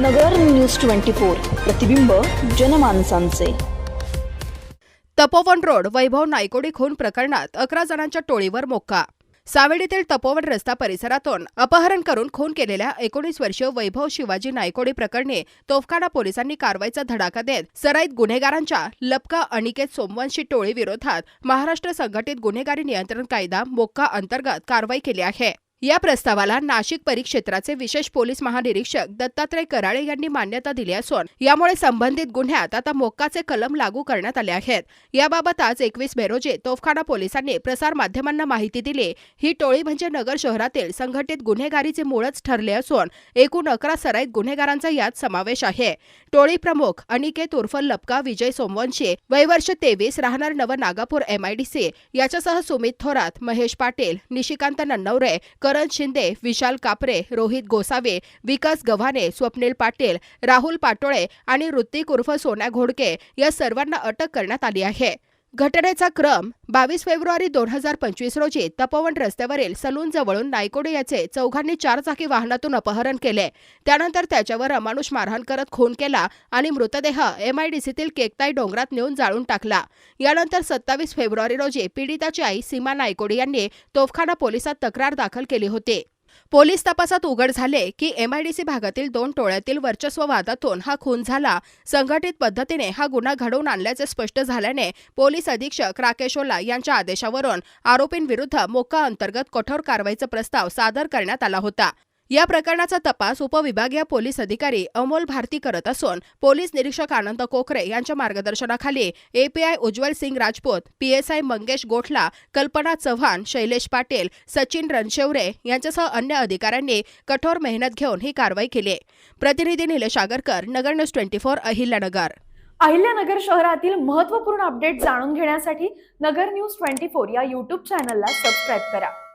नगर news twenty four प्रतिबिंब जनमानसांचे. Tapovan road वैभव नायकोडी खून प्रकरणात अकरा जणांच्या टोळीवर मोक्का सावेडीतील तपोवन रस्ता परिसरातून अपहरण करून खून केलेल्या एकोणीस वर्षीय वैभव शिवाजी नायकोडी प्रकरणी तोफखाना पोलिसांनी कारवाईचा धडाका देत सराईत गुन्हेगारांच्या लपका अनिकेत सोमवंशी टोळी विरोधात महाराष्ट्र संघटित गुन्हेगारी नियंत्रण कायदा मोक्का अंतर्गत कारवाई केली आहे. या प्रस्तावाला नाशिक परिक्षेत्राचे विशेष पोलीस महानिरीक्षक दत्तात्रय कराळे यांनी मान्यता दिली असून यामुळे संबंधित गुन्ह्यात आता मोक्काचे कलम लागू करण्यात आले आहेत. याबाबत आज एकवीस मे रोजी तोफखाना पोलिसांनी प्रसारमाध्यमांना माहिती दिली. ही टोळी म्हणजे नगर शहरातील संघटित गुन्हेगारीचे मूळच ठरले असून एकूण अकरा सराईत गुन्हेगारांचा यात समावेश आहे. टोळी प्रमुख अनिकेत उर्फ लपका विजय सोमवंशी वयवर्ष तेवीस राहणार नवनागापूर एमआयडीसी याच्यासह सुमित थोरात महेश पाटील निशिकांत नन्नवरे करण शिंदे विशाल कापरे रोहित गोसावे विकास गव्हाणे स्वप्नील पाटील राहुल पाटोळे आणि ऋतिक उर्फ सोन्या घोडके या सर्वांना अटक करण्यात आली आहे. घटनेचा क्रम बावीस फेब्रुवारी दोन हजार पंचवीस रोजी तपोवन रस्त्यावरील सलून जवळून नायकोडे याचे चौघांनी चारचाकी वाहनातून अपहरण केले. त्यानंतर त्याच्यावर अमानुष मारहाण करत खून केला आणि मृतदेह एमआयडीसीतील केकताई डोंगरात नेऊन जाळून टाकला. यानंतर सत्तावीस फेब्रुवारी रोजी पीडिताची आई सीमा नायकोडे यांनी तोफखाना पोलिसात तक्रार दाखल केली होती. पोलीस तपासात उघड झाले की एमआयडीसी भागातील दोन टोळ्यातील वर्चस्व वादातून हा खून झाला. संघटित पद्धतीने हा गुन्हा घडवून आणल्याचे स्पष्ट झाल्याने पोलीस अधीक्षक राकेश ओला यांच्या आदेशावरून आरोपींविरुद्ध मोका अंतर्गत कठोर कारवाईचा प्रस्ताव सादर करण्यात आला होता. या प्रकरणाचा तपास उपविभागीय पोलीस अधिकारी अमोल भारती करत असून पोलीस निरीक्षक आनंद कोकरे यांच्या मार्गदर्शनाखाली एपीआय उज्ज्वल सिंग राजपूत पीएसआय मंगेश गोठला कल्पना चव्हाण शैलेश पाटील सचिन रणशेवरे यांच्यासह अन्य अधिकाऱ्यांनी कठोर मेहनत घेऊन ही कारवाई केली. प्रतिनिधी Nilesh Agarkar Nagar news twenty four Ahilyanagar. Ahilyanagar शहरातील महत्त्वपूर्ण अपडेट जाणून घेण्यासाठी नगर न्यूज ट्वेंटी फोर या यूट्यूब चॅनलला सबस्क्राईब करा.